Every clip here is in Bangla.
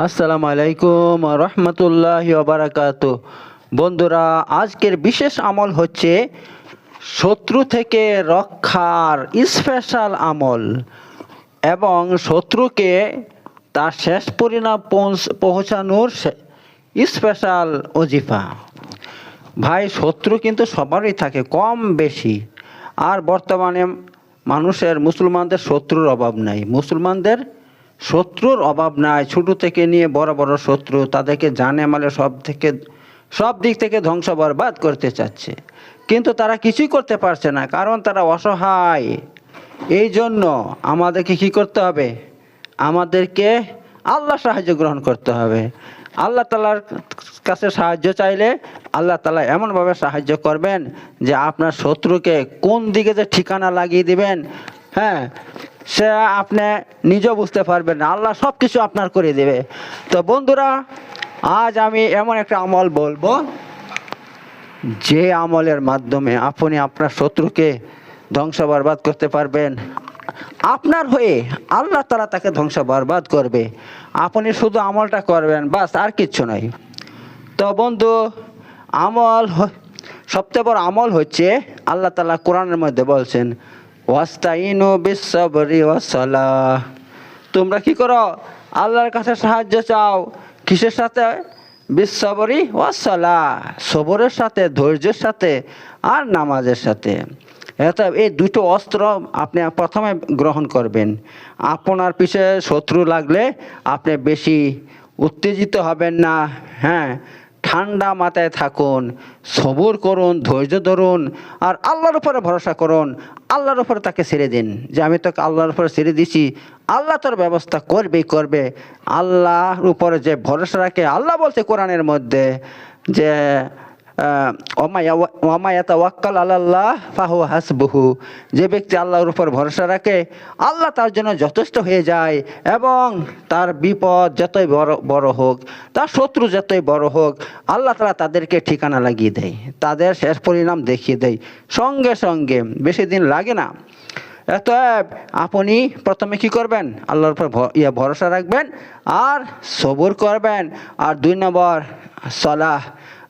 আসসালামু আলাইকুম রহমতুল্লাহ বারাকাত বন্ধুরা, আজকের বিশেষ আমল হচ্ছে শত্রু থেকে রক্ষার স্পেশাল আমল এবং শত্রুকে তার শেষ পরিণাম পৌঁছ- পৌঁছানোর স্পেশাল অজিফা ভাই, শত্রু কিন্তু সবারই থাকে, কম বেশি। আর বর্তমানে মানুষের, মুসলমানদের শত্রুর অভাব নাই। মুসলমানদের শত্রুর অভাব নাই, ছোট থেকে নিয়ে বড় বড় শত্রু, তাদেরকে জানে মালে সব থেকে, সব দিক থেকে ধ্বংস বরবাদ করতে চাচ্ছে। কিন্তু তারা কিছুই করতে পারছে না, কারণ তারা অসহায়। এই জন্য আমাদেরকে কি করতে হবে? আমাদেরকে আল্লাহ সাহায্য গ্রহণ করতে হবে। আল্লাহ তালার কাছে সাহায্য চাইলে আল্লাহ তালা এমনভাবে সাহায্য করবেন যে আপনার শত্রুকে কোন দিকে যে ঠিকানা লাগিয়ে দিবেন হ্যাঁ সে আপনি নিজেও বুঝতে পারবেন না। আল্লাহ সব কিছু আপনার করে দেবে। তো বন্ধুরা, আজ আমি এমন একটা আমল বলব, যে আমলের মাধ্যমে আপনি আপনার শত্রুকে ধ্বংস বরবাদ করতে পারবেন। আপনার হয়ে আল্লাহ তালা তাকে ধ্বংস বরবাদ করবে। আপনি শুধু আমলটা করবেন, বাস, আর কিচ্ছু নয়। তো বন্ধু, আমল সবচেয়ে বড় আমল হচ্ছে, আল্লাহ তালা কোরআনের মধ্যে বলছেন ওয়াস্তাইনু বিশ্বরি ওয়াসালাহ তোমরা কি করো? আল্লাহর কাছে সাহায্য চাও। কিসের সাথে? বিশ্ববরি ওয়াসালা সবরের সাথে, ধৈর্যের সাথে আর নামাজের সাথে। এটা এই দুটো অস্ত্র আপনি প্রথমে গ্রহণ করবেন। আপনার পিছে শত্রু লাগলে আপনি বেশি উত্তেজিত হবেন না। হ্যাঁ ঠান্ডা মাথায় থাকুন, সবর করুন, ধৈর্য ধরুন, আর আল্লাহর উপরে ভরসা করুন। আল্লাহর উপরে তাকে ছেড়ে দিন। যে আমি তোকে আল্লাহর উপরে ছেড়ে দিছি, আল্লাহ তোর ব্যবস্থা করবেই করবে। আল্লাহর উপরে যে ভরসা রাখে, আল্লাহ বলছে কোরআনের মধ্যে যে ওমায়াতা ওয়াক্কাল আল্লাহ ফাহু হাসবহু। যে ব্যক্তি আল্লাহর উপর ভরসা রাখে, আল্লাহ তার জন্য যথেষ্ট হয়ে যায় এবং তার বিপদ যতই বড় বড় হোক, তার শত্রু যতই বড় হোক, আল্লাহ তারা তাদেরকে ঠিকানা লাগিয়ে দেয়, তাদের শেষ পরিণাম দেখিয়ে দেয়। সঙ্গে সঙ্গে, বেশি দিন লাগে না। অতএব আপনি প্রথমে কি করবেন? আল্লাহর উপর ইয়ে ভরসা রাখবেন আর সবুর করবেন। আর দুই নম্বর, সলাহ।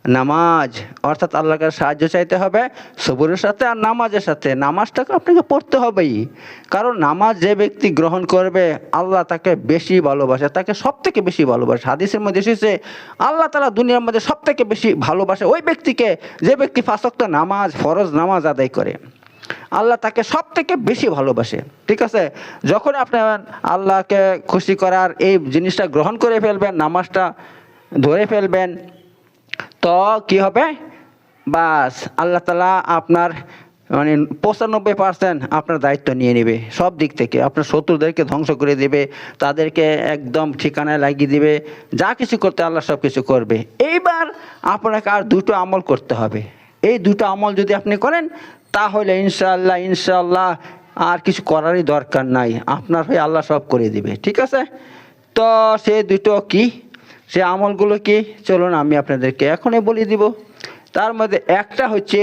নামাজ, অর্থাৎ আল্লাহকে সাহায্য চাইতে হবে সবুরের সাথে আর নামাজের সাথে। নামাজটাকে আপনাকে পড়তে হবেই। কারণ নামাজ যে ব্যক্তি গ্রহণ করবে, আল্লাহ তাকে বেশি ভালোবাসে, তাকে সব থেকে বেশি ভালোবাসে। হাদিসের মধ্যে এসেছে, আল্লাহ তালা দুনিয়ার মধ্যে সব থেকে বেশি ভালোবাসে ওই ব্যক্তিকে যে ব্যক্তি ফাঁসক্ত নামাজ, ফরজ নামাজ আদায় করে। আল্লাহ তাকে সব থেকে বেশি ভালোবাসে। ঠিক আছে? যখন আপনি আল্লাহকে খুশি করার এই জিনিসটা গ্রহণ করে ফেলবেন, নামাজটা ধরে ফেলবেন তো কি হবে? বাস, আল্লাহ তালা আপনার মানে পঁচানব্বই পার্সেন্ট আপনার দায়িত্ব নিয়ে নেবে সব দিক থেকে। আপনার শত্রুদেরকে ধ্বংস করে দেবে, তাদেরকে একদম ঠিকানায় লাগিয়ে দিবে, যা কিছু করতে আল্লাহ সব কিছু করবে। এইবার আপনাকে আর দুটো আমল করতে হবে। এই দুটো আমল যদি আপনি করেন, তাহলে ইনশাআল্লাহ ইনশাআল্লাহ আর কিছু করারই দরকার নাই। আপনার হয়ে আল্লাহ সব করে দিবে, ঠিক আছে? তো সে দুটো কি? সে আমলগুলো কি? চলুন আমি আপনাদেরকে এখনই বলে দিব। তার মধ্যে একটা হচ্ছে,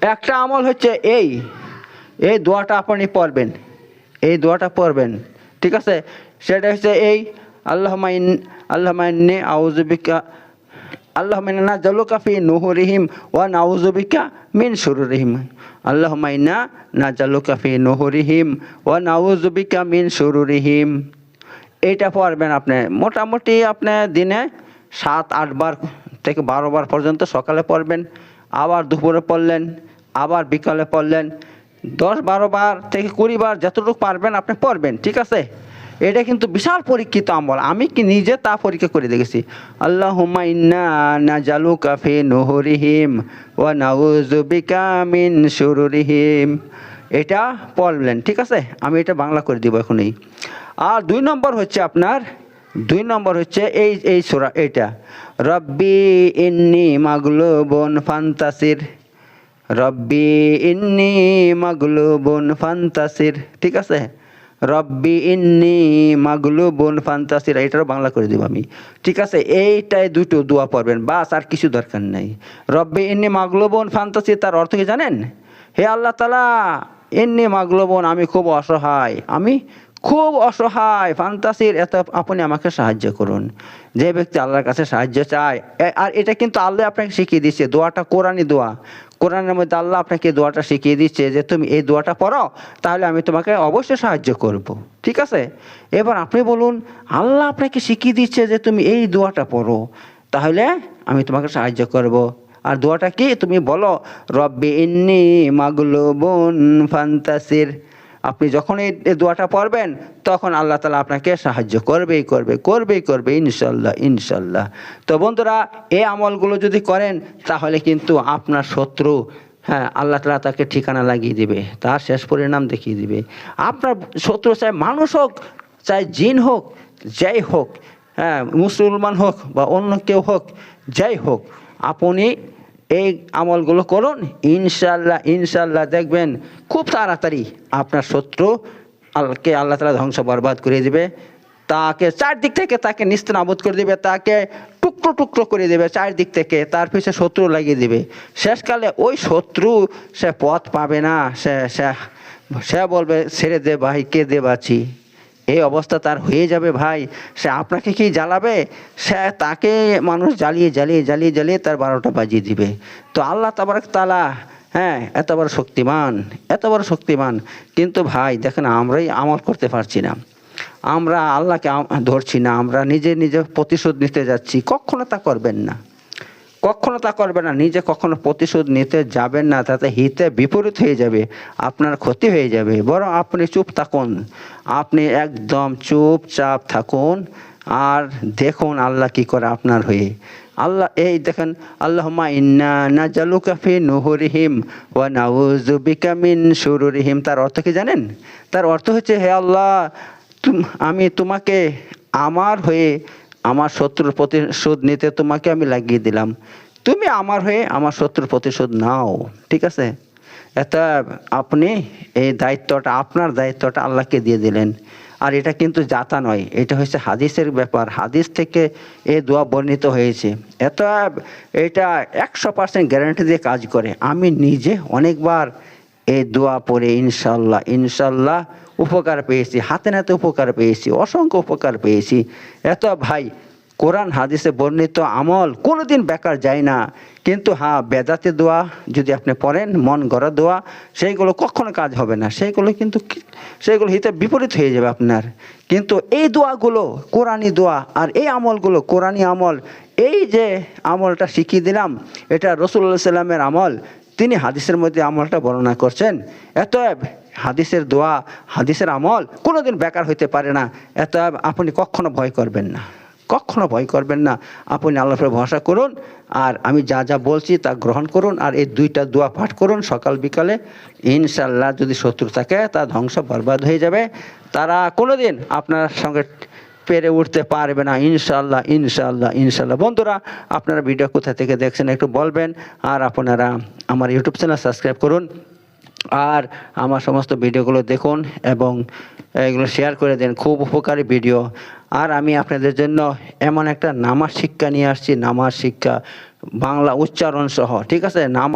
একটা আমল হচ্ছে এই। এই দোয়াটা আপনি পড়বেন। এই দোয়াটা পড়বেন। ঠিক আছে? সেটা হচ্ছে এই আল্লাহ মাইন আউজবিকা আল্লাহ মাইনা জালুকা ফি নুহুরিহিম ওয়া নাউজুবিকা মিন শুরুরিহিম। আল্লাহ না জালুকা ফি নুহুরিহিম ওয়া নাউজুবিকা মিন শুরুরিহিম। এইটা পারবেন আপনি। মোটামুটি আপনি দিনে সাত আটবার থেকে বারো বার পর্যন্ত সকালে পড়বেন, আবার দুপুরে পড়লেন, আবার বিকালে পড়লেন, দশ বারো বার থেকে কুড়ি বার যতটুকু পারবেন আপনি পড়বেন, ঠিক আছে? এটা কিন্তু বিশাল পরীক্ষিত আমল। আমি কি নিজে তা পরীক্ষা করে দেখেছি। আল্লাহ ইন্না নাজালু কাফি নুহরিহিম মিন শুরুরিহিম। এটা পড়লেন ঠিক আছে? আমি এটা বাংলা করে দিব এখনই। আর দুই নম্বর হচ্ছে আপনার, দুই নম্বর হচ্ছে এই এই সোরা, এইটা। রব্বি ইন্নি মাগলুবুন ফান্তাসির, রব্বি ইন্নি মাগলুবুন ফান্তাসির, ঠিক আছে? রব্বি ইন্নি মাগলুবুন ফান্তাসির, এটারও বাংলা করে দিব আমি। ঠিক আছে? এইটাই দুটো দোয়া পড়বেন, বাস আর কিছু দরকার নেই। রব্বি ইন্নি মাগলুবুন ফান্তাসির, তার অর্থ কি জানেন? হে আল্লাহ তালা এমনি মাগলবন, আমি খুব অসহায়। আমি খুব অসহায়। ফান্তাসির এত আপনি আমাকে সাহায্য করুন। যে ব্যক্তি আল্লাহর কাছে সাহায্য চায় আর এটা কিন্তু আল্লাহ আপনাকে শিখিয়ে দিচ্ছে। দোয়াটা কোরআনই দোয়া। কোরআনের মধ্যে আল্লাহ আপনাকে দোয়াটা শিখিয়ে দিচ্ছে যে, তুমি এই দোয়াটা পড়ো, তাহলে আমি তোমাকে অবশ্যই সাহায্য করব। ঠিক আছে? এবার আপনি বলুন, আল্লাহ আপনাকে শিখিয়ে দিচ্ছে যে, তুমি এই দোয়াটা পড়ো, তাহলে আমি তোমাকে সাহায্য করব। আর দোয়াটা কি? তুমি বলো, রব্বি ইন্নি মাগলুবুন ফান্তাসির। আপনি যখন এই দোয়াটা পড়বেন, তখন আল্লাহ তালা আপনাকে সাহায্য করবেই করবে করবেই করবে ইনশাল্লাহ ইনশাল্লাহ তো বন্ধুরা, এই আমলগুলো যদি করেন, তাহলে কিন্তু আপনার শত্রু হ্যাঁ আল্লাহ তালা তাকে ঠিকানা লাগিয়ে দিবে, তার শেষ পরিণাম দেখিয়ে দিবে। আপনার শত্রু চাই মানুষ হোক, চাই জিন হোক, যাই হোক হ্যাঁ মুসলমান হোক বা অন্য কেউ হোক, যাই হোক আপনি এই আমলগুলো করুন। ইনশাল্লাহ ইনশাল্লাহ দেখবেন খুব তাড়াতাড়ি আপনার শত্রু আল্লাহকে, আল্লাহ তালা ধ্বংস বরবাদ করে দেবে। তাকে চারদিক থেকে তাকে নিস্ত নাবুদ করে দেবে, তাকে টুকরো টুকরো করে দেবে চারদিক থেকে, তার পিছে শত্রু লাগিয়ে দেবে। শেষকালে ওই শত্রু সে পথ পাবে না সে সে বলবে, ছেড়ে দে ভাই, কে দে বাঁচি? এই অবস্থা তার হয়ে যাবে ভাই। সে আপনাকে কি জ্বালাবে? সে তাকে মানুষ জ্বালিয়ে জ্বালিয়ে জ্বালিয়ে জ্বালিয়ে তার বারোটা বাজিয়ে দিবে। তো আল্লাহ তাবারক তালা হ্যাঁ এত বড় শক্তিমান, এত বড় শক্তিমান। কিন্তু ভাই, দেখেন আমরাই আমল করতে পারছি না। আমরা আল্লাহকে ধরছি না, আমরা নিজে নিজে প্রতিশোধ নিতে যাচ্ছি। কখনো তা করবেন না। কখনো তা করবে না, নিজে কখনো প্রতিশোধ নিতে যাবেন না, তাতে হিতে বিপরীত হয়ে যাবে, আপনার ক্ষতি হয়ে যাবে। বরং আপনি চুপ থাকুন, আপনি একদম চুপচাপ থাকুন, আর দেখুন আল্লাহ কি করে আপনার হয়ে। আল্লাহ, এই দেখেন আল্লাহমা ইন্না না জালু কাফি নুহুরিহিম ওয়া নাউজু বিকা মিন তার অর্থ কি জানেন? তার অর্থ হচ্ছে, হে আল্লাহ আমি তোমাকে আমার হয়ে আমার শত্রুর প্রতিশোধ নিতে তোমাকে আমি লাগিয়ে দিলাম। তুমি আমার হয়ে আমার শত্রুর প্রতিশোধ নাও, ঠিক আছে? এটা আপনি এই দায়িত্বটা, আপনার দায়িত্বটা আল্লাহকে দিয়ে দিলেন। আর এটা কিন্তু জাতা নয়, এটা হচ্ছে হাদিসের ব্যাপার। হাদিস থেকে এই দোয়া বর্ণিত হয়েছে। এত এটা একশো পার্সেন্ট গ্যারান্টি দিয়ে কাজ করে। আমি নিজে অনেকবার এই দোয়া পড়ে, ইনশাল্লাহ ইনশাল্লাহ উপকার পেয়েছি, হাতে নাতে উপকার পেয়েছি, অসংখ্য উপকার পেয়েছি। এত ভাই, কোরআন, হাদিসে বর্ণিত আমল কোনোদিন বেকার যায় না। কিন্তু হ্যাঁ বেদাতে দোয়া, যদি আপনি পড়েন, মন গড়া দোয়া, সেইগুলো কখনো কাজ হবে না। সেইগুলো কিন্তু সেইগুলো হিতে বিপরীত হয়ে যাবে আপনার। কিন্তু এই দোয়াগুলো কোরআনি দোয়া, আর এই আমলগুলো কোরআনি আমল, এই যে আমলটা শিখিয়ে দিলাম, এটা রসুল্লাহ সাল্লামের আমল, তিনি হাদিসের মধ্যে আমলটা বর্ণনা করছেন। এত হাদিসের দোয়া, হাদিসের আমল কোনোদিন বেকার হইতে পারে না। এত আপনি কখনো ভয় করবেন না। কখনো ভয় করবেন না। আপনি আল্লাহর উপরে ভরসা করুন আর আমি যা যা বলছি তা গ্রহণ করুন আর এই দুইটা দোয়া পাঠ করুন সকাল বিকালে। ইনশাল্লাহ যদি শত্রু থাকে তা ধ্বংস বরবাদ হয়ে যাবে। তারা কোনোদিন আপনার সঙ্গে পেরে উঠতে পারবে না। ইনশাল্লাহ ইনশাল্লাহ ইনশাল্লাহ বন্ধুরা, আপনারা ভিডিও কোথা থেকে দেখছেন একটু বলবেন। আর আপনারা আমার ইউটিউব চ্যানেল সাবস্ক্রাইব করুন। আর আমার সমস্ত ভিডিওগুলো দেখুন এবং এগুলো শেয়ার করে দেন। খুব উপকারী ভিডিও। আর আমি আপনাদের জন্য এমন একটা নামাজ শিক্ষা নিয়ে আসছি। নামাজ শিক্ষা বাংলা উচ্চারণ সহ, ঠিক আছে? নাম